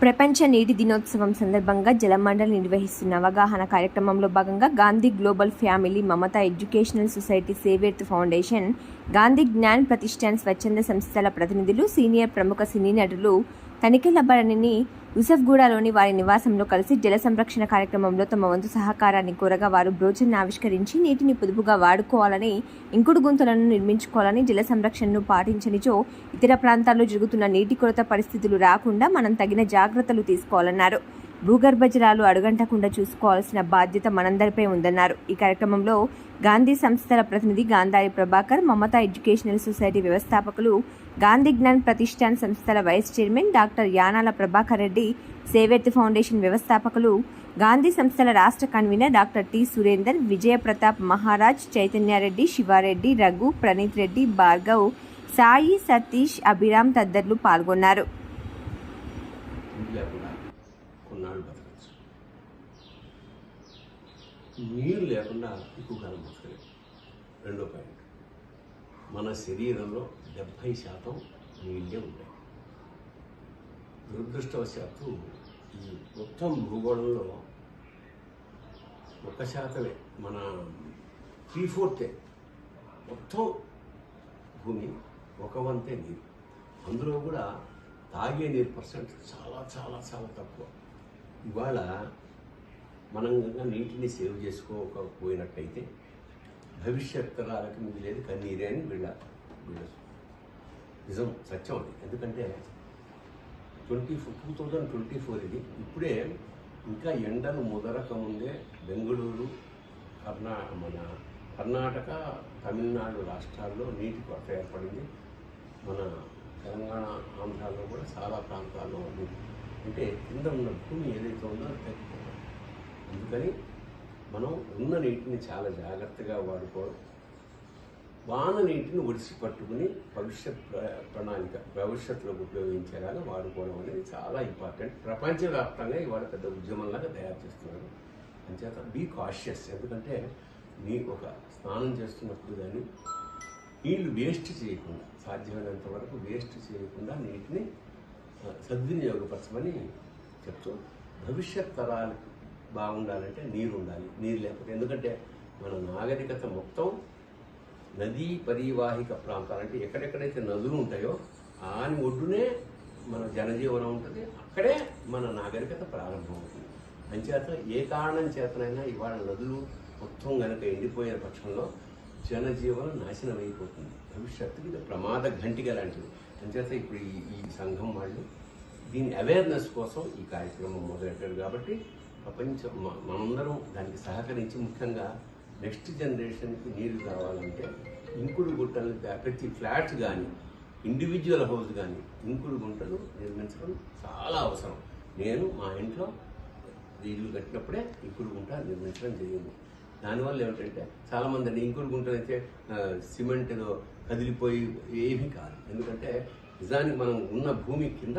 ప్రపంచ నీటి దినోత్సవం సందర్భంగా జలమండలి నిర్వహిస్తున్న అవగాహన కార్యక్రమంలో భాగంగా Gandhi global family Mamata educational society సేవేర్త్ foundation Gandhi Gyan Pratishthan స్వచ్ఛంద సంస్థల ప్రతినిధులు సీనియర్ ప్రముఖ సినీ నటులు తనిఖీల భరణిని యూసఫ్గూడలోని వారి నివాసంలో కలిసి జల సంరక్షణ కార్యక్రమంలో తమ వంతు సహకారాన్ని కోరగా వారు బ్రోచర్ను ఆవిష్కరించి నీటిని పొదుపుగా వాడుకోవాలని ఇంకుడు గుంతలను నిర్మించుకోవాలని జల సంరక్షణను పాటించనిచో ఇతర ప్రాంతాల్లో జరుగుతున్న నీటి కొరత పరిస్థితులు రాకుండా మనం తగిన జాగ్రత్తలు తీసుకోవాలన్నారు. భూగర్భ జలాలు అడుగంటకుండా చూసుకోవాల్సిన బాధ్యత మనందరిపై ఉందన్నారు. ఈ కార్యక్రమంలో గాంధీ సంస్థల ప్రతినిధి గాంధారి ప్రభాకర్ మమతా ఎడ్యుకేషనల్ సొసైటీ వ్యవస్థాపకులు గాంధీ జ్ఞాన్ ప్రతిష్టాన్ సంస్థల vice chairman doctor Yanala Prabhakar Reddy save earth foundation వ్యవస్థాపకులు గాంధీ సంస్థల రాష్ట్ర convener doctor T Surender Vijaya Pratap Maharaj Chaitanya Reddy Siva Reddy Raghu Praneeth Reddy Bhargav Sai Satish Abhiram తదితరులు పాల్గొన్నారు. కొన్నాళ్ళు బతకచ్చు. నీరు లేకుండా ఎక్కువ కాలం బతకలేదు రెండో పాయింట్. మన శరీరంలో డెబ్భై శాతం నీళ్ళే ఉంటాయి. దురదృష్టవశాత్తు ఈ మొత్తం భూగోళంలో ఒక శాతమే మన త్రీ ఫోర్తే మొత్తం భూమి ఒక వంతే నీరు. అందులో కూడా తాగే నీరు పర్సెంట్ చాలా చాలా చాలా తక్కువ. ఇవాళ మనం కనుక నీటిని సేవ్ చేసుకోకపోయినట్టయితే భవిష్యత్ తరాలకు మిగిలేదు కన్నీరే అని వీళ్ళ వీళ్ళ నిజం సత్యం అది. ఎందుకంటే twenty four two thousand twenty four ఇది. ఇప్పుడే ఇంకా ఎండలు ముదరకముందే బెంగళూరు కర్ణా మన కర్ణాటక తమిళనాడు రాష్ట్రాల్లో నీటి కొరత ఏర్పడింది. మన తెలంగాణ ఆంధ్రాలో కూడా చాలా ప్రాంతాల్లో ఉంది అంటే కింద ఉన్న భూమి ఏదైతే ఉందో అది తగ్గిపోతుంది అందుకని మనం ఉన్న నీటిని చాలా జాగ్రత్తగా వాడుకోవడం వాన నీటిని ఒడిసి పట్టుకుని భవిష్యత్ ప్ర- ప్రణాళిక భవిష్యత్తులోకి ఉపయోగించేలాగా వాడుకోవడం అనేది చాలా ఇంపార్టెంట్. ప్రపంచవ్యాప్తంగా ఇవాళ పెద్ద ఉద్యమంలాగా తయారు చేస్తున్నారు. అంచేత బీ కాషియస్ ఎందుకంటే నీ ఒక స్నానం చేస్తున్నప్పుడు కానీ నీళ్ళు వేస్ట్ చేయకుండా సాధ్యమైనంత వరకు వేస్ట్ చేయకుండా నీటిని సద్వినియోగపరచమని చెప్తూ భవిష్యత్ తరాలకు బాగుండాలంటే నీరు ఉండాలి నీరు లేకపోతే ఎందుకంటే మన నాగరికత మొత్తం నదీ పరివాహిక ప్రాంతాలు అంటే ఎక్కడెక్కడైతే నదులు ఉంటాయో ఆని ఒడ్డునే మన జనజీవనం ఉంటుంది. అక్కడే మన నాగరికత ప్రారంభమవుతుంది. అంచేత ఏ కారణం చేతనైనా ఇవాళ నదులు మొత్తం కనుక ఎండిపోయిన పక్షంలో జనజీవనం నాశనం అయిపోతుంది భవిష్యత్తుకి ఇది ప్రమాద ఘంటిక లాంటిది. అంచేత ఇప్పుడు ఈ ఈ సంఘం వాళ్ళు దీని అవేర్నెస్ కోసం ఈ కార్యక్రమం మొదలెట్టారు కాబట్టి ప్రపంచం మనందరం దానికి సహకరించి ముఖ్యంగా నెక్స్ట్ జనరేషన్కి నీరు కావాలంటే ఇంకుడు గుట్టలు ప్రతి ఫ్లాట్స్ కానీ ఇండివిజువల్ హౌస్ కానీ ఇంకుడు గుంటలు నిర్మించడం చాలా అవసరం. నేను మా ఇంట్లో ఇల్లు కట్టినప్పుడే ఇంకుడు గుంట నిర్మించడం జరిగింది. దానివల్ల ఏమిటంటే చాలామంది అండి ఇంకుడు గుంటలు అయితే సిమెంట్ ఏదో కదిలిపోయి ఏమీ కాదు. ఎందుకంటే నిజానికి మనం ఉన్న భూమి కింద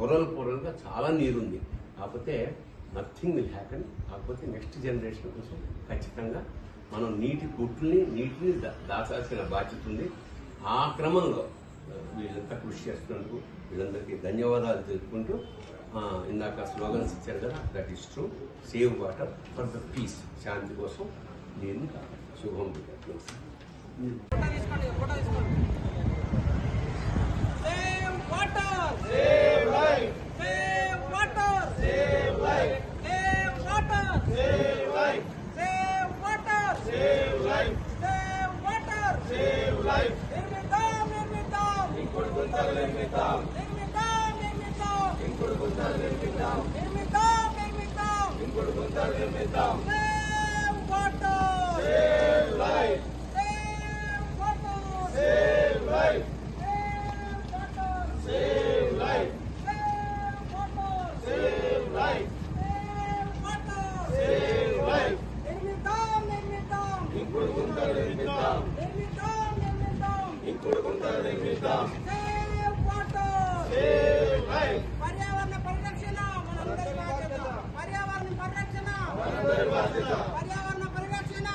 పొరలు పొరలుగా చాలా నీరుంది. కాకపోతే నథింగ్ విల్ హ్యాపెన్ కాకపోతే నెక్స్ట్ జనరేషన్ కోసం ఖచ్చితంగా మనం నీటి కుట్లని నీటిని దా- దాచాల్సిన బాధ్యత ఉంది. ఆ క్రమంలో వీళ్ళంతా కృషి చేస్తున్నందుకు వీళ్ళందరికీ ధన్యవాదాలు తెలుపుకుంటూ ఇందాక స్లోగన్స్ ఇచ్చారు కదా that is true save water for the peace శాంతి కోసం నేను శుభం. Save water. Save life. Save water. Save life. Save water. Save life. Save water. Save life. Save water. Save life. నిర్మిద్దాం నిర్మిద్దాం ఇంకుడు గుంతలు నిర్మిద్దాం నిర్మిద్దాం నిర్మిద్దాం నిర్మిద్దాం పర్యావరణ పరిరక్షణ పర్యావరణ పరిరక్షణ పర్యావరణ పరిరక్షణ.